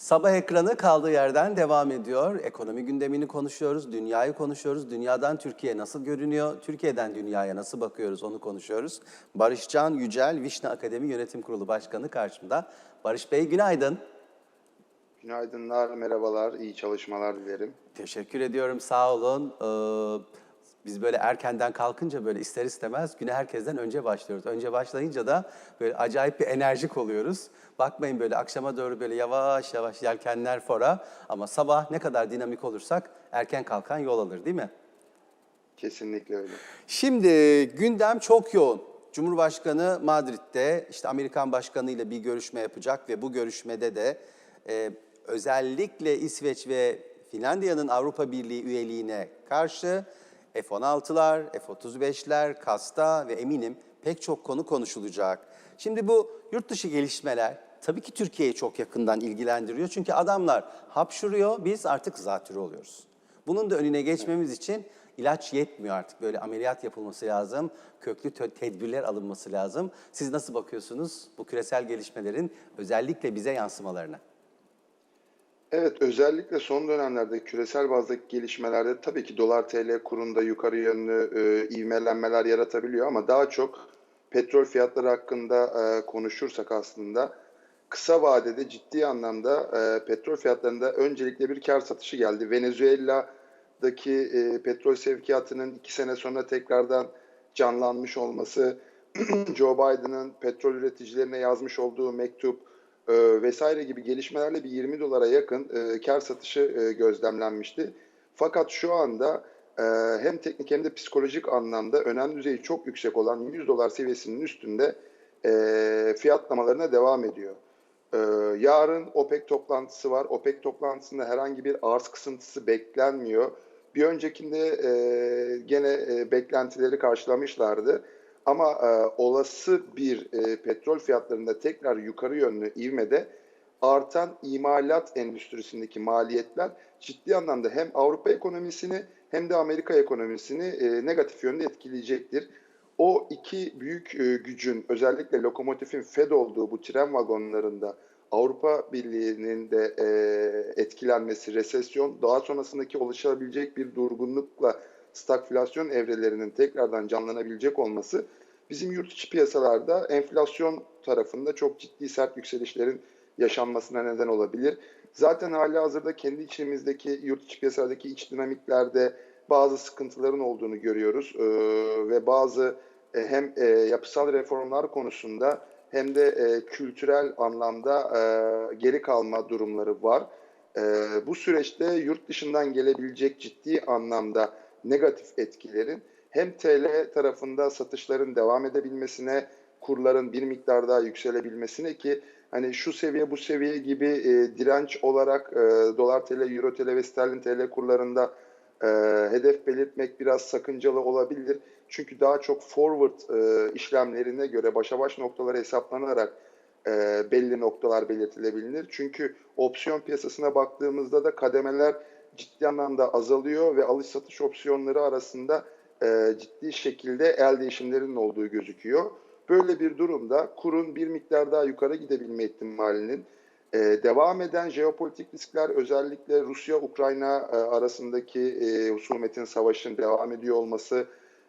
Sabah ekranı kaldığı yerden devam ediyor. Ekonomi gündemini konuşuyoruz, dünyayı konuşuyoruz. Dünyadan Türkiye nasıl görünüyor, Türkiye'den dünyaya nasıl bakıyoruz onu konuşuyoruz. Barışcan Yücel, Vişne Akademi Yönetim Kurulu Başkanı karşımda. Barış Bey günaydın. Günaydınlar, merhabalar, iyi çalışmalar dilerim. Teşekkür ediyorum, sağ olun. Ee, biz böyle erkenden kalkınca böyle ister istemez güne herkesten önce başlıyoruz. Önce başlayınca da böyle acayip bir enerjik oluyoruz. Bakmayın böyle akşama doğru böyle yavaş yavaş yelkenler fora ama sabah ne kadar dinamik olursak erken kalkan yol alır değil mi? Kesinlikle öyle. Şimdi gündem çok yoğun. Cumhurbaşkanı Madrid'de işte Amerikan Başkanı ile bir görüşme yapacak ve bu görüşmede de e, özellikle İsveç ve Finlandiya'nın Avrupa Birliği üyeliğine karşı F-16'lar, F-35'ler, Kasta ve eminim pek çok konu konuşulacak. Şimdi bu yurt dışı gelişmeler tabii ki Türkiye'yi çok yakından ilgilendiriyor. Çünkü adamlar hapşuruyor, biz artık zatürre oluyoruz. Bunun da önüne geçmemiz için ilaç yetmiyor artık. Böyle ameliyat yapılması lazım, köklü tedbirler alınması lazım. Siz nasıl bakıyorsunuz bu küresel gelişmelerin özellikle bize yansımalarına? Evet, özellikle son dönemlerde küresel bazdaki gelişmelerde tabii ki dolar TL kurunda yukarı yönlü e, ivmelenmeler yaratabiliyor ama daha çok petrol fiyatları hakkında e, konuşursak aslında kısa vadede ciddi anlamda e, petrol fiyatlarında öncelikle bir kar satışı geldi. Venezuela'daki e, petrol sevkiyatının iki sene sonra tekrardan canlanmış olması, Joe Biden'ın petrol üreticilerine yazmış olduğu mektup e, vesaire gibi gelişmelerle bir 20 dolara yakın e, kar satışı e, gözlemlenmişti. Fakat şu anda e, hem teknik hem de psikolojik anlamda önem düzeyi çok yüksek olan 100 dolar seviyesinin üstünde e, fiyatlamalarına devam ediyor. E, yarın OPEC toplantısı var. OPEC toplantısında herhangi bir arz kısıntısı beklenmiyor. Bir öncekinde e, gene e, beklentileri karşılamışlardı. Ama e, olası bir e, petrol fiyatlarında tekrar yukarı yönlü ivmede artan imalat endüstrisindeki maliyetler ciddi anlamda hem Avrupa ekonomisini hem de Amerika ekonomisini e, negatif yönde etkileyecektir. O iki büyük e, gücün özellikle lokomotifin Fed olduğu bu tren vagonlarında Avrupa Birliği'nin de e, etkilenmesi, resesyon, daha sonrasındaki oluşabilecek bir durgunlukla stagflasyon evrelerinin tekrardan canlanabilecek olması bizim yurt içi piyasalarda enflasyon tarafında çok ciddi sert yükselişlerin yaşanmasına neden olabilir. Zaten hali hazırda kendi içimizdeki yurt içi piyasalardaki iç dinamiklerde bazı sıkıntıların olduğunu görüyoruz ee, ve bazı e, hem e, yapısal reformlar konusunda hem de e, kültürel anlamda e, geri kalma durumları var. E, bu süreçte yurt dışından gelebilecek ciddi anlamda negatif etkilerin hem TL tarafında satışların devam edebilmesine, kurların bir miktar daha yükselebilmesine ki hani şu seviye bu seviye gibi e, direnç olarak e, dolar TL, euro TL ve sterlin TL kurlarında e, hedef belirtmek biraz sakıncalı olabilir. Çünkü daha çok forward e, işlemlerine göre başa baş noktaları hesaplanarak e, belli noktalar belirtilebilir. Çünkü opsiyon piyasasına baktığımızda da kademeler ciddi anlamda azalıyor ve alış satış opsiyonları arasında e, ciddi şekilde el değişimlerinin olduğu gözüküyor. Böyle bir durumda kurun bir miktar daha yukarı gidebilme ihtimalinin e, devam eden jeopolitik riskler özellikle Rusya-Ukrayna e, arasındaki e, husumetin savaşın devam ediyor olması,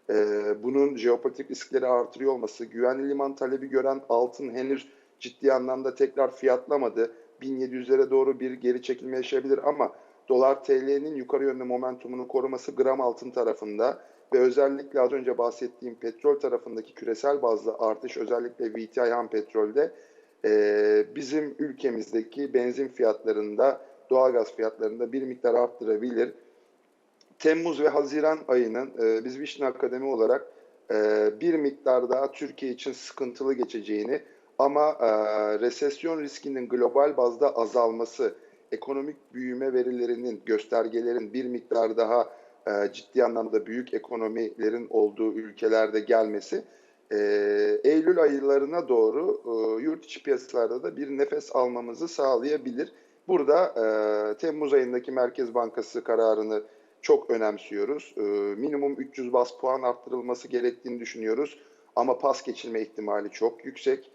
e, bunun jeopolitik riskleri artırıyor olması, güvenli liman talebi gören altın henüz ciddi anlamda tekrar fiyatlamadı. 1700'lere doğru bir geri çekilme yaşayabilir ama dolar TL'nin yukarı yönlü momentumunu koruması gram altın tarafında ve özellikle az önce bahsettiğim petrol tarafındaki küresel bazlı artış özellikle VTI ham petrolde e, bizim ülkemizdeki benzin fiyatlarında doğalgaz fiyatlarında bir miktar arttırabilir. Temmuz ve Haziran ayının e, biz Vişne Akademi olarak e, bir miktar daha Türkiye için sıkıntılı geçeceğini ama e, resesyon riskinin global bazda azalması, ekonomik büyüme verilerinin, göstergelerin bir miktar daha e, ciddi anlamda büyük ekonomilerin olduğu ülkelerde gelmesi e, Eylül aylarına doğru e, yurt içi piyasalarda da bir nefes almamızı sağlayabilir. Burada e, Temmuz ayındaki Merkez Bankası kararını çok önemsiyoruz. E, minimum 300 bas puan arttırılması gerektiğini düşünüyoruz. Ama pas geçilme ihtimali çok yüksek.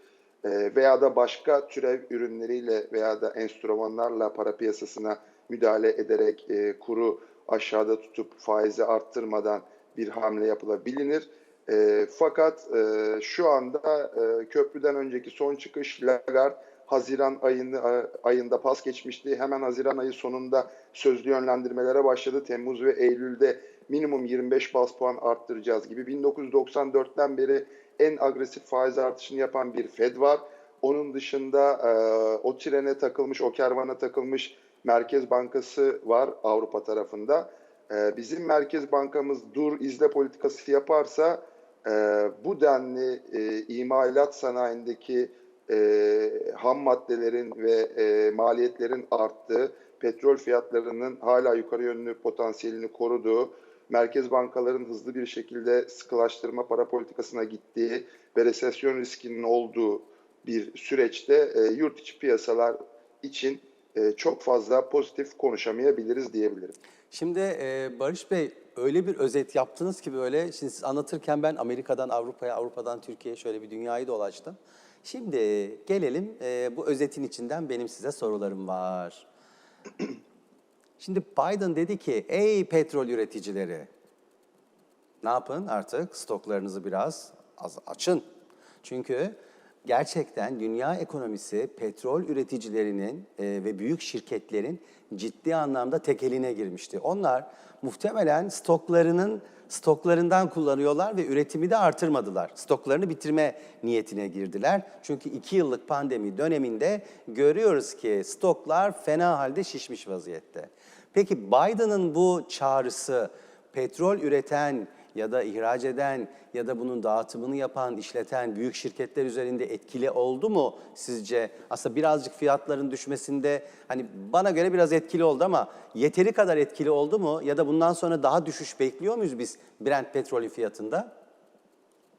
E, veya da başka türev ürünleriyle veya da enstrümanlarla para piyasasına müdahale ederek e, kuru aşağıda tutup faizi arttırmadan bir hamle yapılabilir. E, fakat e, şu anda e, köprüden önceki son çıkış Lagarde Haziran ayını, ayında pas geçmişti. Hemen Haziran ayı sonunda sözlü yönlendirmelere başladı. Temmuz ve Eylül'de minimum 25 bas puan arttıracağız gibi. 1994'ten beri en agresif faiz artışını yapan bir Fed var. Onun dışında e, o trene takılmış, o kervana takılmış Merkez Bankası var Avrupa tarafında. E, bizim Merkez Bankamız dur izle politikası yaparsa e, bu denli e, imalat sanayindeki e, ham maddelerin ve e, maliyetlerin arttığı, petrol fiyatlarının hala yukarı yönlü potansiyelini koruduğu, merkez bankaların hızlı bir şekilde sıkılaştırma para politikasına gittiği ve resesyon riskinin olduğu bir süreçte e, yurt içi piyasalar için e, çok fazla pozitif konuşamayabiliriz diyebilirim. Şimdi e, Barış Bey öyle bir özet yaptınız ki böyle, şimdi siz anlatırken ben Amerika'dan Avrupa'ya, Avrupa'dan Türkiye'ye şöyle bir dünyayı dolaştım. Şimdi gelelim e, bu özetin içinden benim size sorularım var. Şimdi Biden dedi ki, ey petrol üreticileri, ne yapın artık stoklarınızı biraz az açın. Çünkü gerçekten dünya ekonomisi petrol üreticilerinin e, ve büyük şirketlerin ciddi anlamda tekeline girmişti. Onlar muhtemelen stoklarının stoklarından kullanıyorlar ve üretimi de artırmadılar. Stoklarını bitirme niyetine girdiler. Çünkü iki yıllık pandemi döneminde görüyoruz ki stoklar fena halde şişmiş vaziyette. Peki Biden'ın bu çağrısı petrol üreten ya da ihraç eden ya da bunun dağıtımını yapan, işleten büyük şirketler üzerinde etkili oldu mu sizce? Aslında birazcık fiyatların düşmesinde hani bana göre biraz etkili oldu ama yeteri kadar etkili oldu mu? Ya da bundan sonra daha düşüş bekliyor muyuz biz Brent petrolün fiyatında?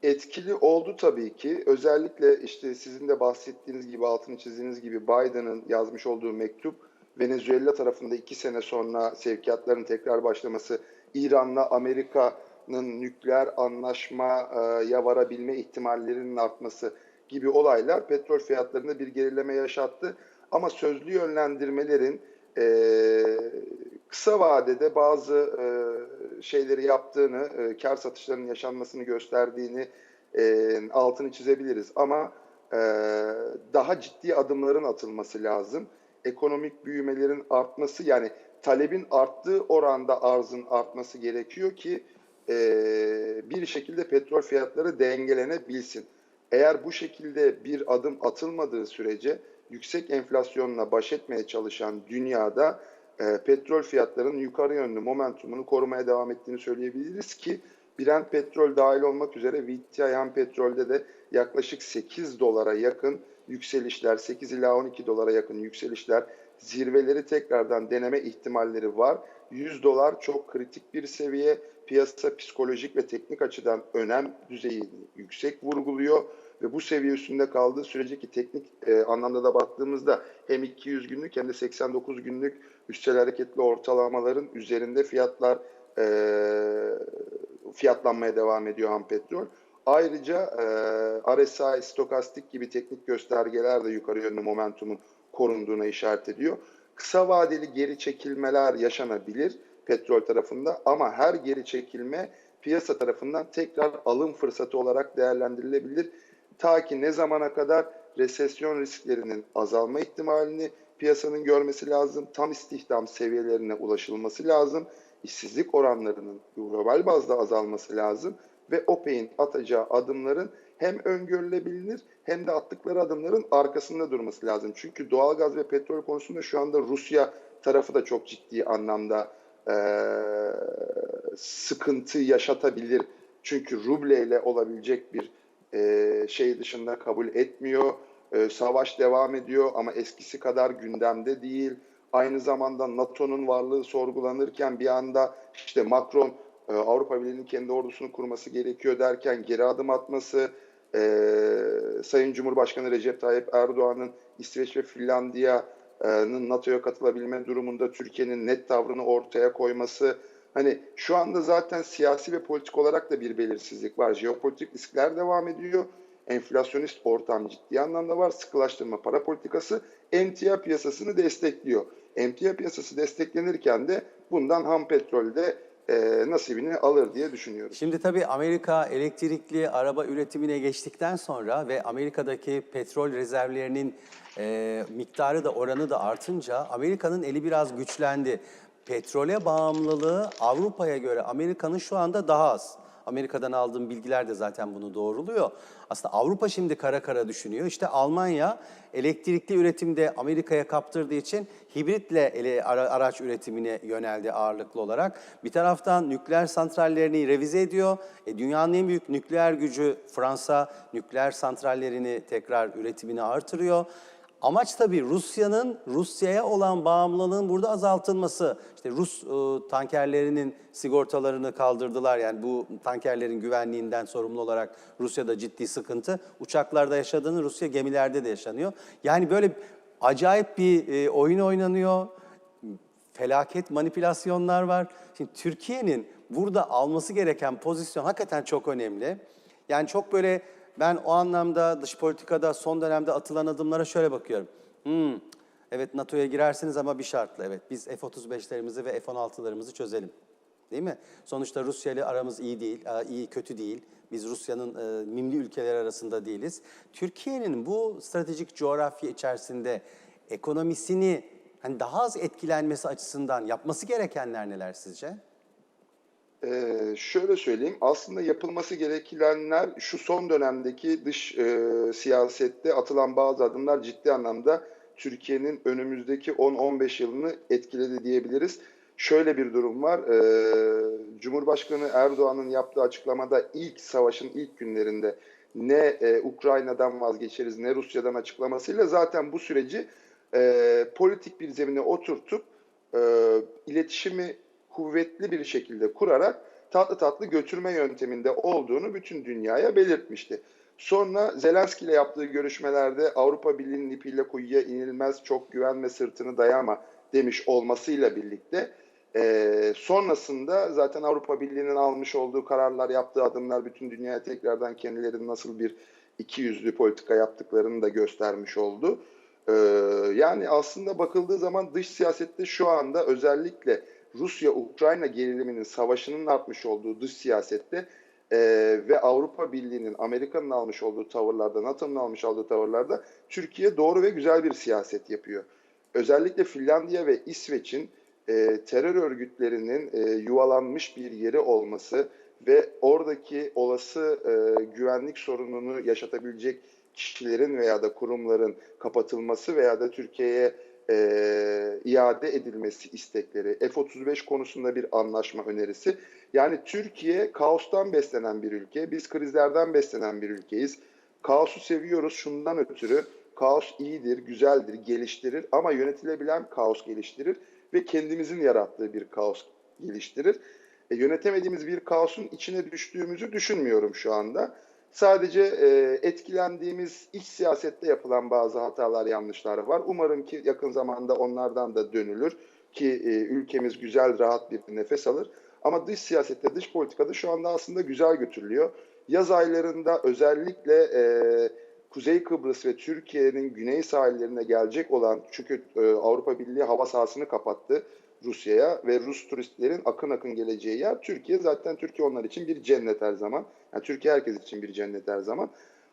Etkili oldu tabii ki. Özellikle işte sizin de bahsettiğiniz gibi, altını çizdiğiniz gibi Biden'ın yazmış olduğu mektup Venezuela tarafında iki sene sonra sevkiyatların tekrar başlaması, İran'la Amerika'nın nükleer anlaşmaya varabilme ihtimallerinin artması gibi olaylar petrol fiyatlarında bir gerileme yaşattı. Ama sözlü yönlendirmelerin e, kısa vadede bazı e, şeyleri yaptığını, e, kar satışlarının yaşanmasını gösterdiğini e, altını çizebiliriz. Ama e, daha ciddi adımların atılması lazım. Ekonomik büyümelerin artması yani talebin arttığı oranda arzın artması gerekiyor ki e, bir şekilde petrol fiyatları dengelenebilsin. Eğer bu şekilde bir adım atılmadığı sürece yüksek enflasyonla baş etmeye çalışan dünyada e, petrol fiyatlarının yukarı yönlü momentumunu korumaya devam ettiğini söyleyebiliriz ki Brent petrol dahil olmak üzere WTI petrolde de yaklaşık 8 dolara yakın yükselişler, 8 ila 12 dolara yakın yükselişler, zirveleri tekrardan deneme ihtimalleri var. 100 dolar çok kritik bir seviye. Piyasa psikolojik ve teknik açıdan önem düzeyi yüksek vurguluyor ve bu seviye üstünde kaldığı sürece ki teknik e, anlamda da baktığımızda hem 200 günlük hem de 89 günlük üstel hareketli ortalamaların üzerinde fiyatlar e, fiyatlanmaya devam ediyor ham petrol. Ayrıca e, RSI, stokastik gibi teknik göstergeler de yukarı yönlü momentumun korunduğuna işaret ediyor. Kısa vadeli geri çekilmeler yaşanabilir petrol tarafında ama her geri çekilme piyasa tarafından tekrar alım fırsatı olarak değerlendirilebilir. Ta ki ne zamana kadar resesyon risklerinin azalma ihtimalini piyasanın görmesi lazım. Tam istihdam seviyelerine ulaşılması lazım. İşsizlik oranlarının global bazda azalması lazım ve OPEC'in atacağı adımların hem öngörülebilir hem de attıkları adımların arkasında durması lazım. Çünkü doğalgaz ve petrol konusunda şu anda Rusya tarafı da çok ciddi anlamda e, sıkıntı yaşatabilir. Çünkü rubleyle olabilecek bir e, şey dışında kabul etmiyor. E, savaş devam ediyor ama eskisi kadar gündemde değil. Aynı zamanda NATO'nun varlığı sorgulanırken bir anda işte Macron e, Avrupa Birliği'nin kendi ordusunu kurması gerekiyor derken geri adım atması, e, Sayın Cumhurbaşkanı Recep Tayyip Erdoğan'ın İsveç ve Finlandiya'nın NATO'ya katılabilme durumunda Türkiye'nin net tavrını ortaya koyması, Hani şu anda zaten siyasi ve politik olarak da bir belirsizlik var. Jeopolitik riskler devam ediyor. enflasyonist ortam ciddi anlamda var. Sıkılaştırma para politikası emtia piyasasını destekliyor. Emtia piyasası desteklenirken de bundan ham petrolde e, nasibini alır diye düşünüyoruz. Şimdi tabii Amerika elektrikli araba üretimine geçtikten sonra ve Amerika'daki petrol rezervlerinin e, miktarı da oranı da artınca Amerika'nın eli biraz güçlendi. Petrole bağımlılığı Avrupa'ya göre Amerika'nın şu anda daha az. Amerika'dan aldığım bilgiler de zaten bunu doğruluyor. Aslında Avrupa şimdi kara kara düşünüyor. İşte Almanya elektrikli üretimde Amerika'ya kaptırdığı için hibritle ele- ara- araç üretimine yöneldi ağırlıklı olarak. Bir taraftan nükleer santrallerini revize ediyor. E, dünyanın en büyük nükleer gücü Fransa nükleer santrallerini tekrar üretimini artırıyor. Amaç tabii Rusya'nın Rusya'ya olan bağımlılığın burada azaltılması. İşte Rus e, tankerlerinin sigortalarını kaldırdılar. Yani bu tankerlerin güvenliğinden sorumlu olarak Rusya'da ciddi sıkıntı. Uçaklarda yaşadığını Rusya gemilerde de yaşanıyor. Yani böyle acayip bir e, oyun oynanıyor. Felaket manipülasyonlar var. Şimdi Türkiye'nin burada alması gereken pozisyon hakikaten çok önemli. Yani çok böyle ben o anlamda dış politikada son dönemde atılan adımlara şöyle bakıyorum. Hmm, evet NATO'ya girersiniz ama bir şartla evet. Biz F-35'lerimizi ve F-16'larımızı çözelim. Değil mi? Sonuçta Rusya ile aramız iyi değil, iyi kötü değil. Biz Rusya'nın e, mimli ülkeler arasında değiliz. Türkiye'nin bu stratejik coğrafya içerisinde ekonomisini hani daha az etkilenmesi açısından yapması gerekenler neler sizce? Ee, şöyle söyleyeyim, aslında yapılması gerekenler şu son dönemdeki dış e, siyasette atılan bazı adımlar ciddi anlamda Türkiye'nin önümüzdeki 10-15 yılını etkiledi diyebiliriz. Şöyle bir durum var, e, Cumhurbaşkanı Erdoğan'ın yaptığı açıklamada ilk savaşın ilk günlerinde ne e, Ukrayna'dan vazgeçeriz ne Rusya'dan açıklamasıyla zaten bu süreci e, politik bir zemine oturtup e, iletişimi kuvvetli bir şekilde kurarak tatlı tatlı götürme yönteminde olduğunu bütün dünyaya belirtmişti. Sonra Zelenski ile yaptığı görüşmelerde Avrupa Birliği'nin ipiyle kuyuya inilmez çok güvenme sırtını dayama demiş olmasıyla birlikte e, sonrasında zaten Avrupa Birliği'nin almış olduğu kararlar, yaptığı adımlar bütün dünyaya tekrardan kendilerinin nasıl bir iki yüzlü politika yaptıklarını da göstermiş oldu. Ee, yani aslında bakıldığı zaman dış siyasette şu anda özellikle Rusya-Ukrayna geriliminin savaşının artmış olduğu dış siyasette e, ve Avrupa Birliği'nin, Amerika'nın almış olduğu tavırlarda, NATO'nun almış olduğu tavırlarda Türkiye doğru ve güzel bir siyaset yapıyor. Özellikle Finlandiya ve İsveç'in e, terör örgütlerinin e, yuvalanmış bir yeri olması ve oradaki olası e, güvenlik sorununu yaşatabilecek kişilerin veya da kurumların kapatılması veya da Türkiye'ye e, iade edilmesi istekleri, F-35 konusunda bir anlaşma önerisi. Yani Türkiye kaostan beslenen bir ülke, biz krizlerden beslenen bir ülkeyiz. Kaosu seviyoruz şundan ötürü, kaos iyidir, güzeldir, geliştirir ama yönetilebilen kaos geliştirir ve kendimizin yarattığı bir kaos geliştirir. E, yönetemediğimiz bir kaosun içine düştüğümüzü düşünmüyorum şu anda. Sadece e, etkilendiğimiz iç siyasette yapılan bazı hatalar, yanlışlar var. Umarım ki yakın zamanda onlardan da dönülür ki e, ülkemiz güzel, rahat bir nefes alır. Ama dış siyasette, dış politikada şu anda aslında güzel götürülüyor. Yaz aylarında özellikle e, Kuzey Kıbrıs ve Türkiye'nin güney sahillerine gelecek olan çünkü e, Avrupa Birliği hava sahasını kapattı Rusya'ya ve Rus turistlerin akın akın geleceği yer Türkiye. Zaten Türkiye onlar için bir cennet her zaman. Yani Türkiye herkes için bir cennet her zaman.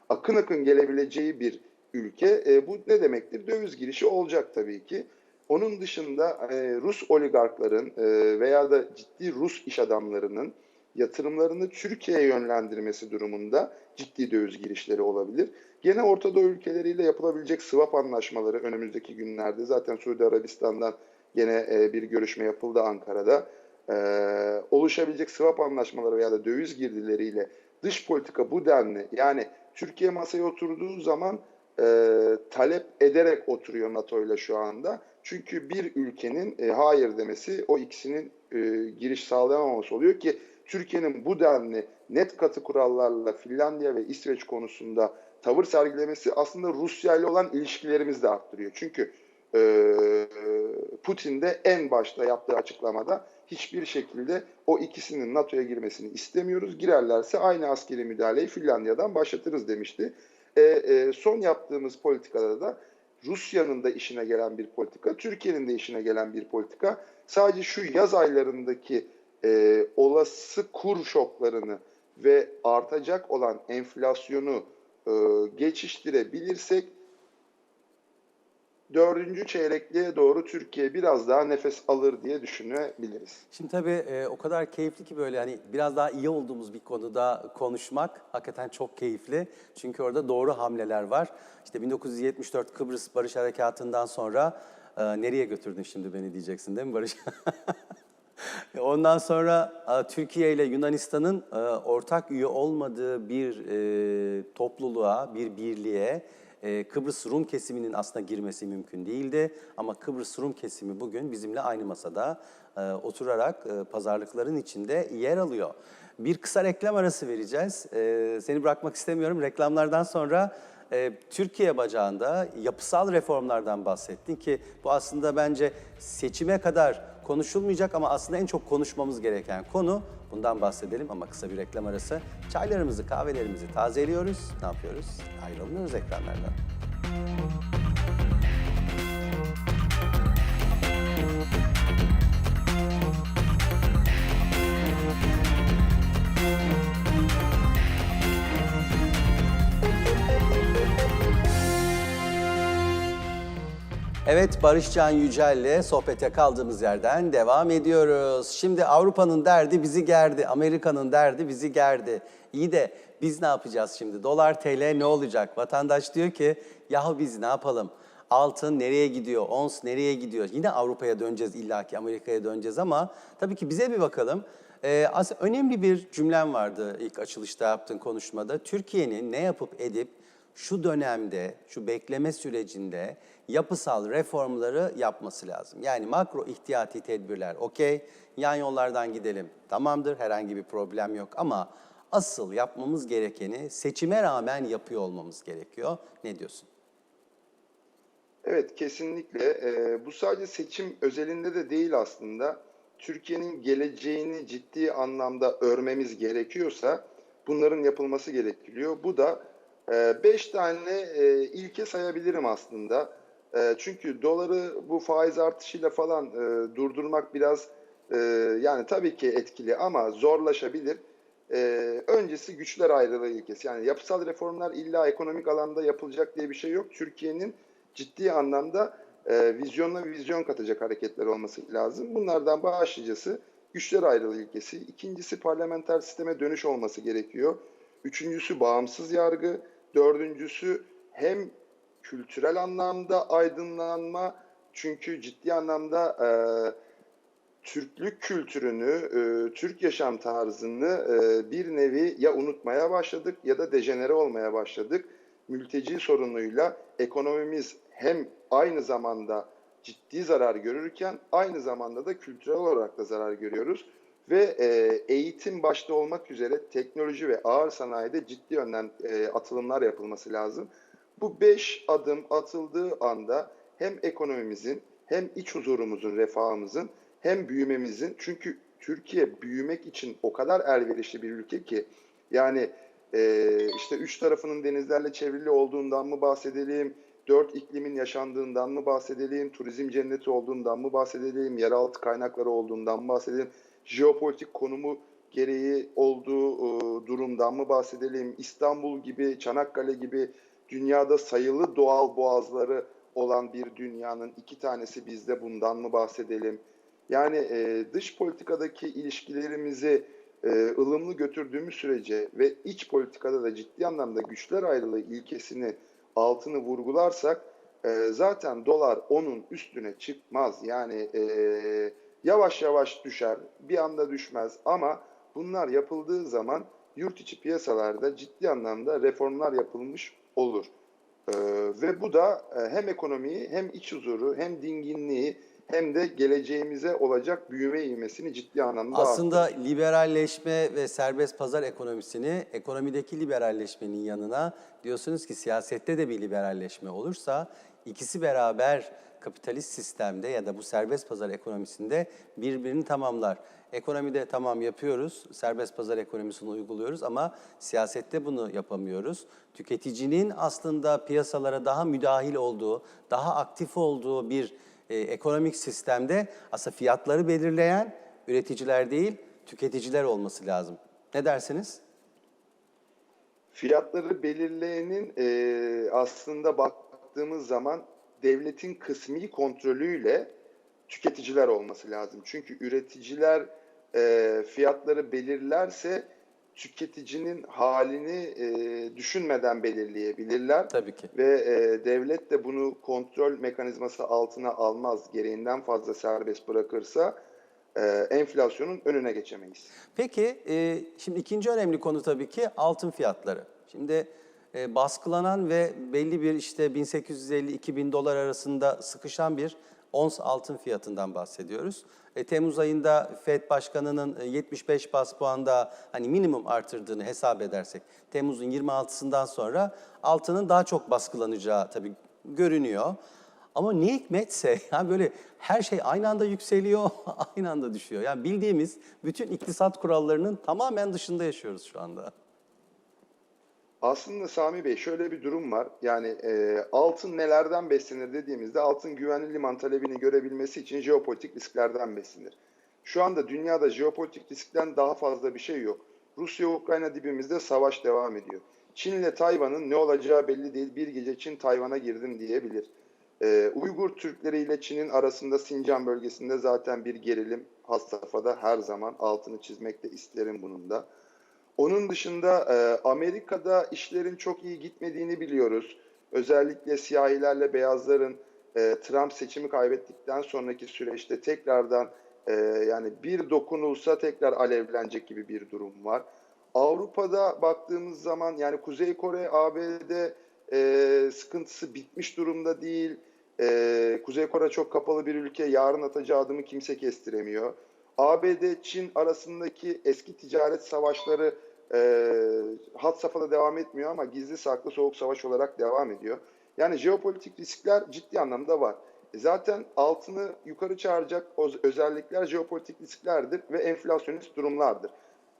Akın akın gelebileceği bir ülke. E, bu ne demektir? Döviz girişi olacak tabii ki. Onun dışında e, Rus oligarkların e, veya da ciddi Rus iş adamlarının yatırımlarını Türkiye'ye yönlendirmesi durumunda ciddi döviz girişleri olabilir. Gene Orta Doğu ülkeleriyle yapılabilecek swap anlaşmaları önümüzdeki günlerde zaten Suudi Arabistan'dan gene e, bir görüşme yapıldı Ankara'da. E, oluşabilecek swap anlaşmaları veya da döviz girdileriyle dış politika bu denli yani Türkiye masaya oturduğu zaman e, talep ederek oturuyor NATO ile şu anda. Çünkü bir ülkenin e, hayır demesi o ikisinin e, giriş sağlayamaması oluyor ki Türkiye'nin bu denli net katı kurallarla Finlandiya ve İsveç konusunda tavır sergilemesi aslında Rusya ile olan ilişkilerimizi de arttırıyor. Çünkü Putin de en başta yaptığı açıklamada hiçbir şekilde o ikisinin NATO'ya girmesini istemiyoruz. Girerlerse aynı askeri müdahaleyi Finlandiya'dan başlatırız demişti. E, e, son yaptığımız politikada da Rusya'nın da işine gelen bir politika, Türkiye'nin de işine gelen bir politika. Sadece şu yaz aylarındaki e, olası kur şoklarını ve artacak olan enflasyonu e, geçiştirebilirsek dördüncü çeyrekliğe doğru Türkiye biraz daha nefes alır diye düşünebiliriz. Şimdi tabii e, o kadar keyifli ki böyle hani biraz daha iyi olduğumuz bir konuda konuşmak hakikaten çok keyifli. Çünkü orada doğru hamleler var. İşte 1974 Kıbrıs Barış Harekatı'ndan sonra e, nereye götürdün şimdi beni diyeceksin değil mi Barış? Ondan sonra e, Türkiye ile Yunanistan'ın e, ortak üye olmadığı bir e, topluluğa, bir birliğe e, Kıbrıs Rum kesiminin aslında girmesi mümkün değildi. Ama Kıbrıs Rum kesimi bugün bizimle aynı masada e, oturarak e, pazarlıkların içinde yer alıyor. Bir kısa reklam arası vereceğiz. E, seni bırakmak istemiyorum. Reklamlardan sonra e, Türkiye bacağında yapısal reformlardan bahsettin ki bu aslında bence seçime kadar konuşulmayacak ama aslında en çok konuşmamız gereken konu. Bundan bahsedelim ama kısa bir reklam arası. Çaylarımızı, kahvelerimizi tazeliyoruz. Ne yapıyoruz? Ayrılmıyoruz ekranlardan. Evet Barışcan Yücel'le sohbete kaldığımız yerden devam ediyoruz. Şimdi Avrupa'nın derdi bizi gerdi, Amerika'nın derdi bizi gerdi. İyi de biz ne yapacağız şimdi? Dolar TL ne olacak? Vatandaş diyor ki yahu biz ne yapalım? Altın nereye gidiyor? Ons nereye gidiyor? Yine Avrupa'ya döneceğiz illaki Amerika'ya döneceğiz ama tabii ki bize bir bakalım. Ee, önemli bir cümlem vardı ilk açılışta yaptığın konuşmada. Türkiye'nin ne yapıp edip şu dönemde, şu bekleme sürecinde yapısal reformları yapması lazım. Yani makro ihtiyati tedbirler okey, yan yollardan gidelim tamamdır herhangi bir problem yok ama asıl yapmamız gerekeni seçime rağmen yapıyor olmamız gerekiyor. Ne diyorsun? Evet kesinlikle. Ee, bu sadece seçim özelinde de değil aslında. Türkiye'nin geleceğini ciddi anlamda örmemiz gerekiyorsa bunların yapılması gerekiyor. Bu da 5 tane e, ilke sayabilirim aslında. E, çünkü doları bu faiz artışıyla falan e, durdurmak biraz e, yani tabii ki etkili ama zorlaşabilir. E, öncesi güçler ayrılığı ilkesi. Yani yapısal reformlar illa ekonomik alanda yapılacak diye bir şey yok. Türkiye'nin ciddi anlamda e, vizyonla vizyon katacak hareketler olması lazım. Bunlardan başlıcası güçler ayrılığı ilkesi. İkincisi parlamenter sisteme dönüş olması gerekiyor. Üçüncüsü bağımsız yargı. Dördüncüsü hem kültürel anlamda aydınlanma çünkü ciddi anlamda e, Türklük kültürünü, e, Türk yaşam tarzını e, bir nevi ya unutmaya başladık ya da dejenere olmaya başladık. Mülteci sorunuyla ekonomimiz hem aynı zamanda ciddi zarar görürken aynı zamanda da kültürel olarak da zarar görüyoruz. Ve e, eğitim başta olmak üzere teknoloji ve ağır sanayide ciddi yönden e, atılımlar yapılması lazım. Bu beş adım atıldığı anda hem ekonomimizin hem iç huzurumuzun, refahımızın hem büyümemizin çünkü Türkiye büyümek için o kadar elverişli bir ülke ki yani e, işte üç tarafının denizlerle çevrili olduğundan mı bahsedelim, dört iklimin yaşandığından mı bahsedelim, turizm cenneti olduğundan mı bahsedelim, yeraltı kaynakları olduğundan mı bahsedelim, jeopolitik konumu gereği olduğu e, durumdan mı bahsedelim, İstanbul gibi, Çanakkale gibi dünyada sayılı doğal boğazları olan bir dünyanın iki tanesi bizde bundan mı bahsedelim? Yani e, dış politikadaki ilişkilerimizi e, ılımlı götürdüğümüz sürece ve iç politikada da ciddi anlamda güçler ayrılığı ilkesini altını vurgularsak e, zaten dolar onun üstüne çıkmaz. Yani e, yavaş yavaş düşer, bir anda düşmez ama bunlar yapıldığı zaman yurt içi piyasalarda ciddi anlamda reformlar yapılmış olur. Ee, ve bu da e, hem ekonomiyi hem iç huzuru hem dinginliği hem de geleceğimize olacak büyüme ivmesini ciddi anlamda Aslında arttırır. liberalleşme ve serbest pazar ekonomisini ekonomideki liberalleşmenin yanına diyorsunuz ki siyasette de bir liberalleşme olursa ikisi beraber kapitalist sistemde ya da bu serbest pazar ekonomisinde birbirini tamamlar. Ekonomide tamam yapıyoruz, serbest pazar ekonomisini uyguluyoruz ama siyasette bunu yapamıyoruz. Tüketicinin aslında piyasalara daha müdahil olduğu, daha aktif olduğu bir e, ekonomik sistemde aslında fiyatları belirleyen üreticiler değil, tüketiciler olması lazım. Ne dersiniz? Fiyatları belirleyenin e, aslında baktığımız zaman devletin kısmi kontrolüyle tüketiciler olması lazım. Çünkü üreticiler e, fiyatları belirlerse tüketicinin halini e, düşünmeden belirleyebilirler. Tabii ki. Ve e, devlet de bunu kontrol mekanizması altına almaz. Gereğinden fazla serbest bırakırsa e, enflasyonun önüne geçemeyiz. Peki, e, şimdi ikinci önemli konu tabii ki altın fiyatları. Şimdi e, baskılanan ve belli bir işte 1850-2000 dolar arasında sıkışan bir ons altın fiyatından bahsediyoruz. E, Temmuz ayında FED Başkanı'nın e, 75 bas puanda hani minimum artırdığını hesap edersek Temmuz'un 26'sından sonra altının daha çok baskılanacağı tabii görünüyor. Ama ne hikmetse yani böyle her şey aynı anda yükseliyor, aynı anda düşüyor. Yani bildiğimiz bütün iktisat kurallarının tamamen dışında yaşıyoruz şu anda. Aslında Sami Bey şöyle bir durum var. Yani e, altın nelerden beslenir dediğimizde altın güvenli liman talebini görebilmesi için jeopolitik risklerden beslenir. Şu anda dünyada jeopolitik riskten daha fazla bir şey yok. Rusya-Ukrayna dibimizde savaş devam ediyor. Çin ile Tayvan'ın ne olacağı belli değil. Bir gece Çin Tayvan'a girdim diyebilir. Ee, Uygur Türkleri ile Çin'in arasında Sincan bölgesinde zaten bir gerilim has safhada her zaman altını çizmek de isterim bunun da. Onun dışında e, Amerika'da işlerin çok iyi gitmediğini biliyoruz. Özellikle siyahilerle beyazların e, Trump seçimi kaybettikten sonraki süreçte tekrardan e, yani bir dokunulsa tekrar alevlenecek gibi bir durum var. Avrupa'da baktığımız zaman yani Kuzey Kore, ABD e, sıkıntısı bitmiş durumda değil. E, Kuzey Kore çok kapalı bir ülke. Yarın atacağı adımı kimse kestiremiyor. ABD-Çin arasındaki eski ticaret savaşları e, hat safhada devam etmiyor ama gizli saklı soğuk savaş olarak devam ediyor. Yani jeopolitik riskler ciddi anlamda var. E zaten altını yukarı çağıracak özellikler jeopolitik risklerdir ve enflasyonist durumlardır.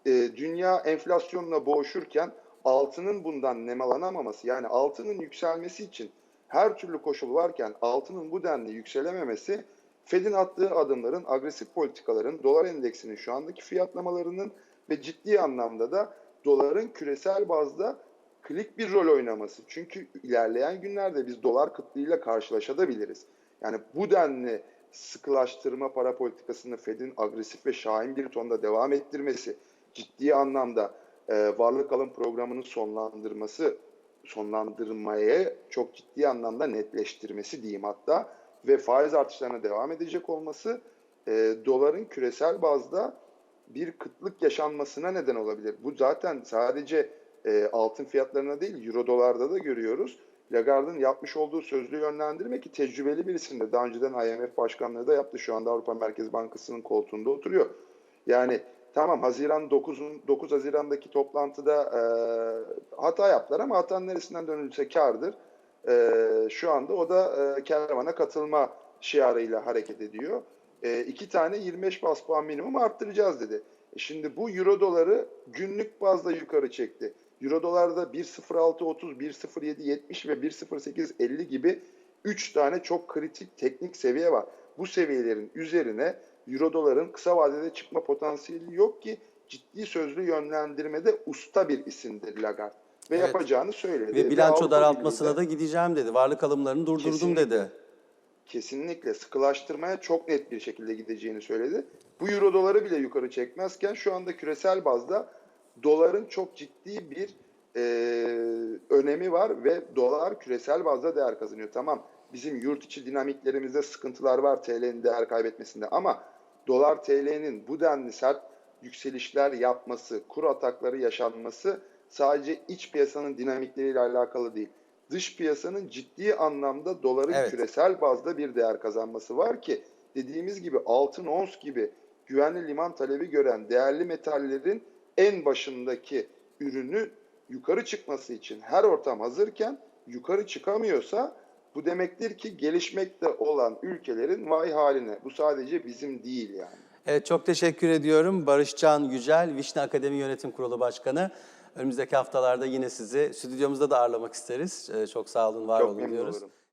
E, dünya enflasyonla boğuşurken altının bundan nemalanamaması yani altının yükselmesi için her türlü koşul varken altının bu denli yükselememesi Fed'in attığı adımların, agresif politikaların, dolar endeksinin şu andaki fiyatlamalarının ve ciddi anlamda da doların küresel bazda klik bir rol oynaması. Çünkü ilerleyen günlerde biz dolar kıtlığıyla karşılaşabiliriz. Yani bu denli sıkılaştırma para politikasını Fed'in agresif ve şahin bir tonda devam ettirmesi, ciddi anlamda e, varlık alım programını sonlandırması, sonlandırmaya çok ciddi anlamda netleştirmesi diyeyim hatta ve faiz artışlarına devam edecek olması e, doların küresel bazda bir kıtlık yaşanmasına neden olabilir. Bu zaten sadece e, altın fiyatlarına değil, euro dolarda da görüyoruz. Lagarde'ın yapmış olduğu sözlü yönlendirme ki tecrübeli bir isimdir. Daha önceden IMF başkanlığı da yaptı. Şu anda Avrupa Merkez Bankası'nın koltuğunda oturuyor. Yani tamam Haziran 9, 9 Haziran'daki toplantıda e, hata yaptılar ama hatanın neresinden dönülse kardır. E, şu anda o da e, kervana katılma şiarıyla hareket ediyor. E, iki tane 25 bas puan minimum arttıracağız dedi. E şimdi bu euro doları günlük bazda yukarı çekti. Euro dolarda 1.0630, 1.0770 ve 1.0850 gibi 3 tane çok kritik teknik seviye var. Bu seviyelerin üzerine euro doların kısa vadede çıkma potansiyeli yok ki ciddi sözlü yönlendirmede usta bir isimdir Lagarde. Ve Evet. yapacağını söyledi. Ve bilanço Avrupa daraltmasına da gideceğim dedi. Varlık alımlarını durdurdum Kesinlikle. dedi. Kesinlikle sıkılaştırmaya çok net bir şekilde gideceğini söyledi. Bu euro doları bile yukarı çekmezken şu anda küresel bazda doların çok ciddi bir e, önemi var ve dolar küresel bazda değer kazanıyor. Tamam bizim yurt içi dinamiklerimizde sıkıntılar var TL'nin değer kaybetmesinde ama dolar TL'nin bu denli sert yükselişler yapması, kur atakları yaşanması sadece iç piyasanın dinamikleriyle alakalı değil. Dış piyasanın ciddi anlamda doların Evet. küresel bazda bir değer kazanması var ki dediğimiz gibi altın ons gibi güvenli liman talebi gören değerli metallerin en başındaki ürünü yukarı çıkması için her ortam hazırken yukarı çıkamıyorsa Bu demektir ki gelişmekte olan ülkelerin vay haline. Bu sadece bizim değil yani. Evet çok teşekkür ediyorum. Barışcan Yücel, Vişne Akademi Yönetim Kurulu Başkanı. Önümüzdeki haftalarda yine sizi stüdyomuzda da ağırlamak isteriz. Ee, Çok sağ olun, var Çok olun diyoruz. olurum.